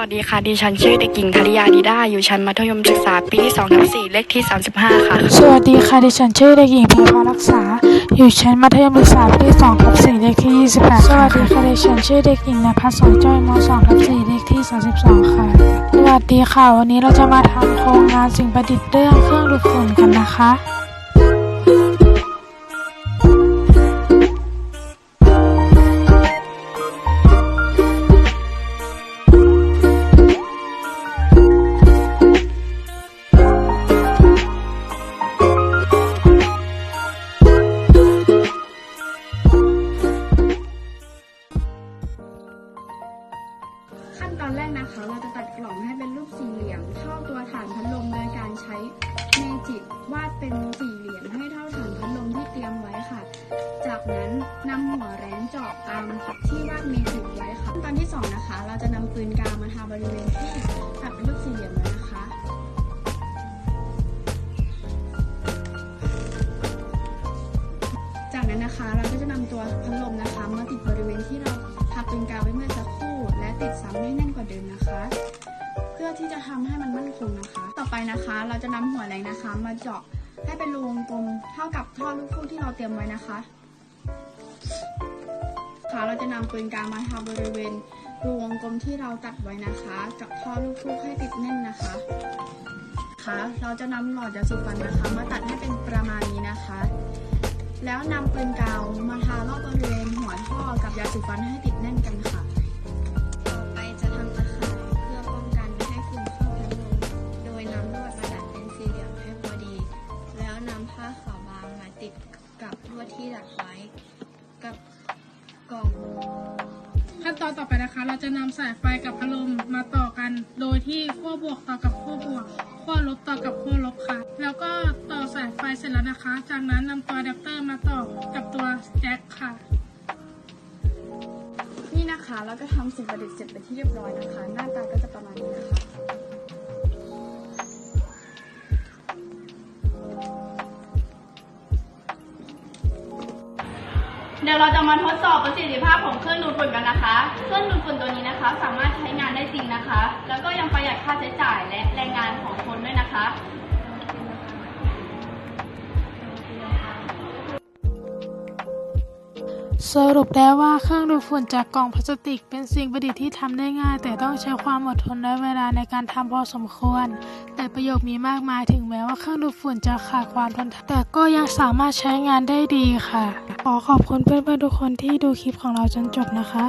วัสดีค่ะ ดิฉันชื่อเด็กหญิงธริยาดีดาอยู่ชั้นมัธยมศึกษาปีที่2ทับ4เลขที่ 35 ค่ะ สวัสดีค่ะ ดิฉันชื่อเด็กหญิงเพพารักษา อยู่ชั้นมัธยมศึกษาปีที่2ทับ4เลขที่ 28 สวัสดีค่ะ ดิฉันชื่อเด็กหญิงนภัสสรจ้อยม2ทับ4เลขที่ 32 ค่ะ สวัสดีค่ะ วันนี้เราจะมาทำโครงงานสิ่งประดิษฐ์เรื่องเครื่องดูดฝุ่นกันนะคะ นำหัวแหลมเจาะตามที่วาดเมจิกไว้ค่ะขั้นตอนที่สองนะคะ เราจะนำปืนกาวมาทาบริเวณที่ตัดเป็นรูปสี่เหลี่ยมไว้นะคะจากนั้นนะคะเราก็จะนำตัวพัดลมนะคะมาติดบริเวณที่เราทาปืนกาวไว้เมื่อสักครู่ และติดซ้ำให้แน่นกว่าเดิมนะคะ เพื่อที่จะทำให้มันมั่นคงนะคะ ต่อไปนะคะเราจะนำหัวแหลงนะคะ มาเจาะให้เป็นรูวงกลมเท่ากับท่อลูกฟูกที่เราเตรียมไว้นะคะ ค่ะเราจะนำปืนกาวมาทาบริเวณรูวงกลมที่เราตัดไว้นะคะ กับท่อลูกฟูกให้ติดแน่นนะคะค่ะเราจะนำหลอดยาสีฟันนะคะ มาตัดให้เป็นประมาณนี้นะคะ แล้วนำปืนกาวมาทารอบบริเวณหัวท่อกับยาสีฟันให้ติดแน่นกันค่ะต่อไปจะทำตะข่ายเพื่อป้องกันไม่ให้ฝุ่นเข้าพัดลมโดยนำลวดมาดัดเป็นสี่เหลี่ยมให้พอดีแล้วนำผ้าขาวบางมาติดกับลวดที่ดัดไว้ กับกล่อง ขั้นตอนต่อไปนะคะ เราจะนำสายไฟกับพัดลมมาต่อกัน โดยที่ขั้วบวกต่อกับขั้วบวกขั้วลบต่อกับขั้วลบค่ะ แล้วก็ต่อสายไฟเสร็จแล้วนะคะ จากนั้นนำตัวอะแดปเตอร์มาต่อกับตัวแจ็คค่ะ นี่นะคะ แล้วก็ทำสิ่งประดิษฐ์เสร็จเป็นที่เรียบร้อยนะคะ หน้าตาก็จะประมาณนี้นะคะ เดี๋ยวเราจะมาทดสอบประสิทธิภาพของเครื่องดูดฝุ่นกันนะคะ เครื่องดูดฝุ่นตัวนี้นะคะ สามารถใช้งานได้จริงนะคะ แล้วก็ยังประหยัดค่าใช้จ่ายและแรงงานของคนด้วยนะคะ สรุปได้ว่าเครื่องดูดฝุ่นจากกล่องพลาสติก เป็นสิ่งประดิษฐ์ที่ทำได้ง่าย แต่ต้องใช้ความอดทนและเวลาในการทำพอสมควร แต่ประโยชน์มีมากมายถึงแม้ว่าเครื่องดูดฝุ่นจะขาดความทนทานแต่ก็ยังสามารถใช้งานได้ดีค่ะ ขอขอบคุณเพื่อนๆทุกคนที่ดูคลิปของเราจนจบนะคะ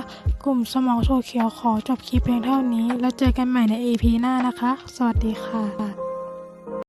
กลุ่มสมองโซเขียวขอจบคลิปเพียงเท่านี้ แล้วเจอกันใหม่ใน EP หน้านะคะ สวัสดีค่ะ